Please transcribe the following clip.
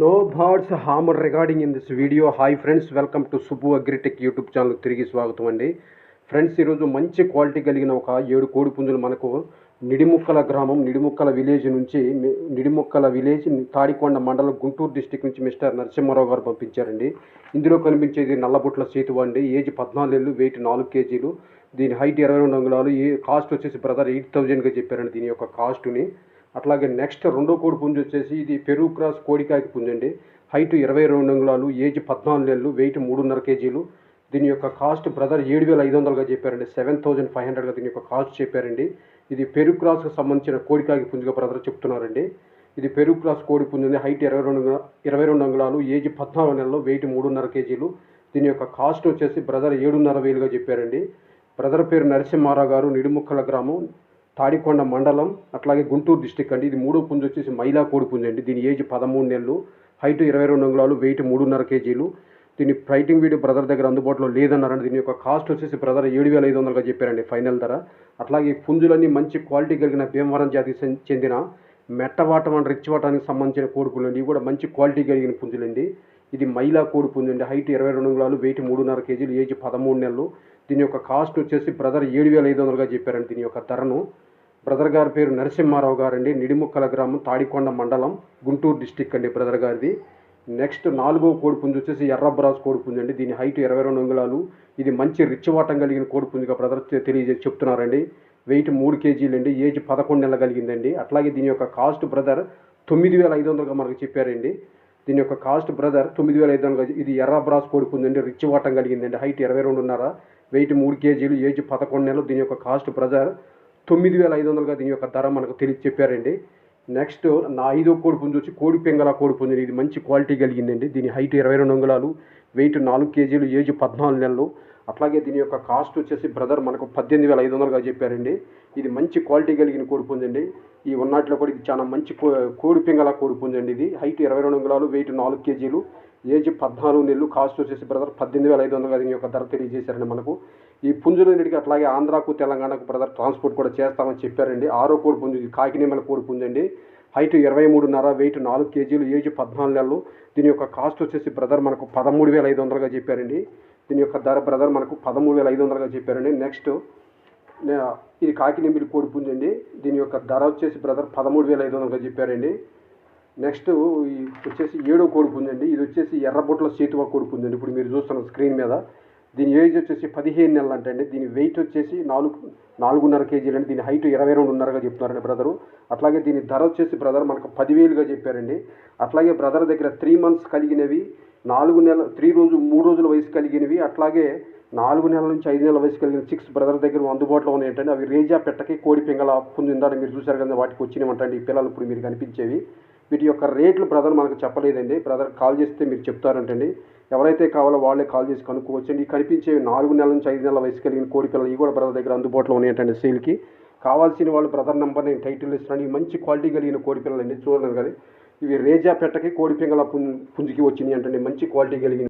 No birds hammer regarding in this video hi friends welcome to Subbu agritech YouTube channel తిరిగి స్వాగతం అండి. Friends ఈరోజు మంచి quality కలిగిన ఒక ఏడు కోడి పుంజులు మనకు నిడిముక్కల గ్రామం నిడిముక్కల విలేజ్ నుంచి నిడిముక్కల విలేజ్ తాడికొండ మండలం గుంటూరు డిస్టిక్ నుంచి మిస్టర్ నరసింహారావు గారు పంపించారండి. ఇందులో కనిపించేది నల్లబుట్ల సీతు అండి. ఏజ్ పద్నాలుగు వెయిట్ నాలుగు కేజీలు. దీని హైట్ ఇరవై రెండు అంగుళాలు. ఈ కాస్ట్ వచ్చేసి బ్రదర్ ఎయిట్ థౌజండ్గా చెప్పారండి. దీని యొక్క కాస్ట్ని అట్లాగే నెక్స్ట్ రెండో కోడి పుంజు వచ్చేసి ఇది పెరుగు క్రాస్ కోడికాయకి పుంజండి హైట్ ఇరవై రెండు అంగుళాలు ఏజ్ పద్నాలుగు నెలలు వెయిట్ మూడున్నర కేజీలు. దీని యొక్క కాస్ట్ బ్రదర్ ఏడు వేల ఐదు వందలుగా చెప్పారండి. సెవెన్ థౌజండ్ ఫైవ్ హండ్రెడ్గా దీని యొక్క కాస్ట్ చెప్పారండి. ఇది పెరుగు క్రాస్కి సంబంధించిన కోడికాయకి పుంజుగా బ్రదర్ చెప్తున్నారండి. ఇది పెరుగు క్రాస్ కోడి పుంజుంది హైట్ ఇరవై రెండు ఇరవై రెండు అంగుళాలు ఏజ్ పద్నాలుగు నెలలు వెయిట్ మూడున్నర కేజీలు. దీని యొక్క కాస్ట్ వచ్చేసి బ్రదర్ ఏడున్నర వేలుగా చెప్పారండి. బ్రదర్ పేరు నరసింహారావు గారు నిడుముక్కల గ్రామం తాడికొండ మండలం అట్లాగే గుంటూరు డిస్టిక్ అండి. ఇది మూడో పుంజు వచ్చేసి మైలా కోడి పుంజు అండి. దీని ఏజ్ పదమూడు నెలలు హైట్ ఇరవై రెండు అంగుళాలు వెయిట్ మూడున్నర కేజీలు. దీని ఫ్రైటింగ్ వీడియో బ్రదర్ దగ్గర అందుబాటులో లేదన్నారండి. దీని యొక్క కాస్ట్ వచ్చేసి బ్రదర్ ఏడు వేల ఐదు వందలుగా చెప్పారండి ఫైనల్ ధర. అట్లాగే ఈ పుంజులన్నీ మంచి క్వాలిటీ కలిగిన భీమవరం జాతికి చెందిన మెట్టవాటం అండ్ రిచ్ వాటానికి సంబంధించిన కోడి అండి. ఇవి కూడా మంచి క్వాలిటీ కలిగిన పుంజులండి. ఇది మైలా కోడి పొందింది హైట్ ఇరవై రెండు అంగుళాలు వెయిట్ మూడున్నర కేజీలు ఏజ్ పదమూడు నెలలు. దీని యొక్క కాస్ట్ వచ్చేసి బ్రదర్ ఏడు వేల ఐదు వందలుగా చెప్పారండి దీని యొక్క ధరను. బ్రదర్ గారి పేరు నరసింహారావు గారండి. నిడిముక్కల గ్రామం తాడికొండ మండలం గుంటూరు డిస్టిక్ అండి బ్రదర్ గారిది. నెక్స్ట్ నాలుగో కోడిపుంజు వచ్చేసి ఎర్రబ్రాస్ కోడిపుంజు అండి దీని హైట్ ఇరవై రెండు అంగుళాలు. ఇది మంచి రిచ్ వాటం కలిగిన కోడిపుంజుగా బ్రదర్ తెలియజే చెప్తున్నారండి. వెయిట్ మూడు కేజీలు అండి ఏజ్ పదకొండు నెలలు కలిగిందండి. అట్లాగే దీని యొక్క కాస్ట్ బ్రదర్ తొమ్మిది వేల ఐదు వందలుగా మనకు చెప్పారండి. దీని యొక్క కాస్ట్ బ్రదర్ తొమ్మిది వేల ఐదు వందలు. ఇది ఎర్ర బ్రాస్ కోడి పుంజండి రిచ్ వాటం కలిగిందండి. హైట్ ఇరవై రెండున్నర వెయిట్ మూడు కేజీలు ఏజ్ పదకొండు నెలలు. దీని యొక్క కాస్ట్ బ్రదర్ తొమ్మిది వేల ఐదు వందలుగా దీని యొక్క ధర మనకు తెలిసి చెప్పారండి. నెక్స్ట్ నా ఐదో కోడి పుంజు వచ్చి కోడి పెంగల కోడి పుంజు ఇది మంచి క్వాలిటీ కలిగిందండి. దీని హైట్ ఇరవై రెండు అంగుళాలు వెయిట్ నాలుగు కేజీలు ఏజ్ పద్నాలుగు నెలలు. అట్లాగే దీని యొక్క కాస్ట్ వచ్చేసి బ్రదర్ మనకు పద్దెనిమిది వేల ఐదు వందలుగా చెప్పారండి. ఇది మంచి క్వాలిటీ కలిగిన కోడి పుంజండి. ఈ ఉన్నట్లో కూడా ఇది చాలా మంచి కో కోడి పింగళ కోడి పుంజండి ఇది. హైట్ ఇరవై రెండు అంగుళాలు వెయిట్ నాలుగు కేజీలు ఏజ్ పద్నాలుగు నెలలు కాస్ట్ వచ్చేసి బ్రదర్ పద్దెనిమిది వేల ఐదు వందలుగా దీని యొక్క ధర తెలియజేశారండి మనకు. ఈ పుంజులన్నిటికీ అట్లాగే ఆంధ్రాకు తెలంగాణకు బ్రదర్ ట్రాన్స్పోర్ట్ కూడా చేస్తామని చెప్పారండి. ఆరో కోడి పుంజు ఇది కాకినేమల కోడి పుంజండి. హైట్ ఇరవై మూడున్నర వెయిట్ నాలుగు కేజీలు ఏజ్ పద్నాలుగు నెలలు. దీని యొక్క కాస్ట్ వచ్చేసి బ్రదర్ మనకు పదమూడు వేల ఐదు వందలుగా చెప్పారండి. దీని యొక్క ధర బ్రదర్ మనకు పదమూడు వేల ఐదు వందలుగా చెప్పారండి. నెక్స్ట్ ఇది కాకినెంబిలి కోడి పుంజండి దీని యొక్క ధర వచ్చేసి బ్రదర్ పదమూడు వేల ఐదు వందలుగా చెప్పారండి. నెక్స్ట్ ఈ వచ్చేసి ఏడో కోడి పుంజండి ఇది వచ్చేసి ఎర్రబొట్ల సేతువ కోడి పుంజండి ఇప్పుడు మీరు చూస్తున్న స్క్రీన్ మీద దీని ఏజ్ వచ్చేసి పదిహేను నెలలు అంటండి. దీని వెయిట్ వచ్చేసి నాలుగు నాలుగున్నర కేజీలు అండి. దీని హైట్ ఇరవై రెండున్నరగా చెప్తున్నారండి బ్రదరు. అట్లాగే దీని ధర వచ్చేసి బ్రదర్ మనకు పదివేలుగా చెప్పారండి. అట్లాగే బ్రదర్ దగ్గర త్రీ మంత్స్ కలిగినవి నాలుగు నెలల త్రీ రోజు మూడు రోజుల వయసు కలిగినవి. అట్లాగే నాలుగు నెలల నుంచి ఐదు నెలల వయసు కలిగిన సిక్స్ బ్రదర్ దగ్గర అందుబాటులో ఉన్నాయి ఏంటంటే అవి రేజా పెట్టకి కోడి పింగళ పుంజిందని మీరు చూశారు కదా వాటికి వచ్చినవంటండి ఈ పిల్లలు ఇప్పుడు మీరు కనిపించేవి. వీటి యొక్క రేట్లు బ్రదర్ మనకు చెప్పలేదండి. బ్రదర్ కాల్ చేస్తే మీరు చెప్తారంటండి. ఎవరైతే కావాలో వాళ్ళే కాల్ చేసి కనుక్కోవచ్చండి ఈ కనిపించే నాలుగు నెలల నుంచి ఐదు నెలల వయసు కలిగిన కోడి పిల్లలు ఇవి కూడా బ్రదర్ దగ్గర అందుబాటులో ఉన్నాయంటండి సేల్కి. కావాల్సిన వాళ్ళు బ్రదర్ నెంబర్ నేను టైటిల్ ఇస్తున్నాను. ఈ మంచి క్వాలిటీ కలిగిన కోడి పిల్లలు అండి చూడలేదు కదా ఇవి రేజా పెట్టకి కోడి పింగళ పుంజుకి వచ్చినాయి అంటే మంచి క్వాలిటీ కలిగిన